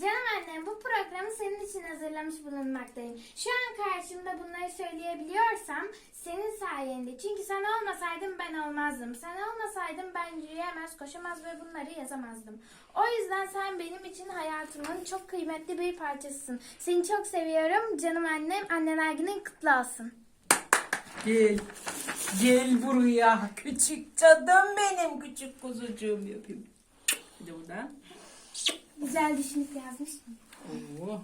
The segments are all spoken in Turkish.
Canım annem bu programı senin için hazırlamış bulunmaktayım. Şu an karşımda bunları söyleyebiliyorsam senin sayende. Çünkü sen olmasaydın ben olmazdım. Sen olmasaydın ben yürüyemez, koşamaz ve bunları yazamazdım. O yüzden sen benim için hayatımın çok kıymetli bir parçasısın. Seni çok seviyorum canım annem. Anneler günün kutlu olsun. Gel. Gel buraya. Küçük canım benim. Küçük kuzucuğum yapayım. Bir de buradan. Güzel düşünüp yazmıştım. Oo.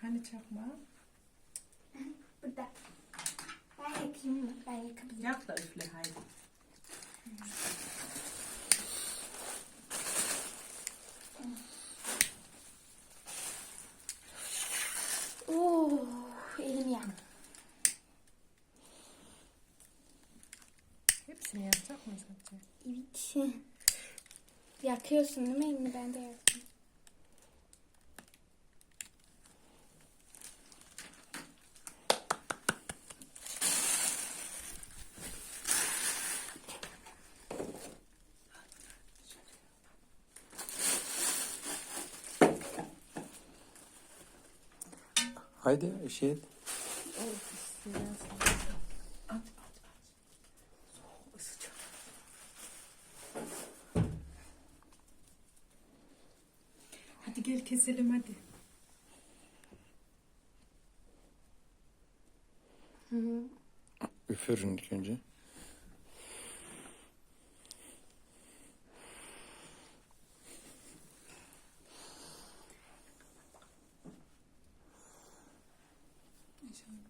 Hani çakma? Burada. Ben yakayım mı? Ben yakabilirim. Yak da üfle haydi. Hepsini yapacak mıyız Hatice? Evet. Yakıyorsun değil mi elini? Ben de yaktım. Haydi şey et. Hadi gel keselim hadi. Üfürün ilk önce.